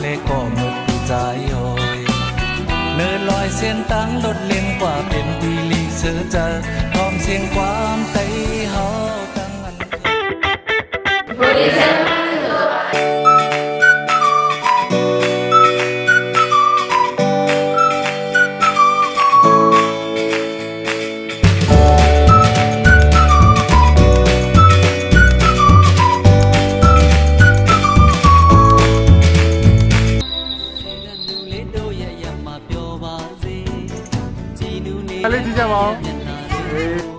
เลก็หมดใจหอยเนินลอยเส้นตั้งลดเลียงกว่าเป็นปีลีเสือจอพร้อมเสียงความใจเฮาตั้งอัน Buddhism 还能听见吗诶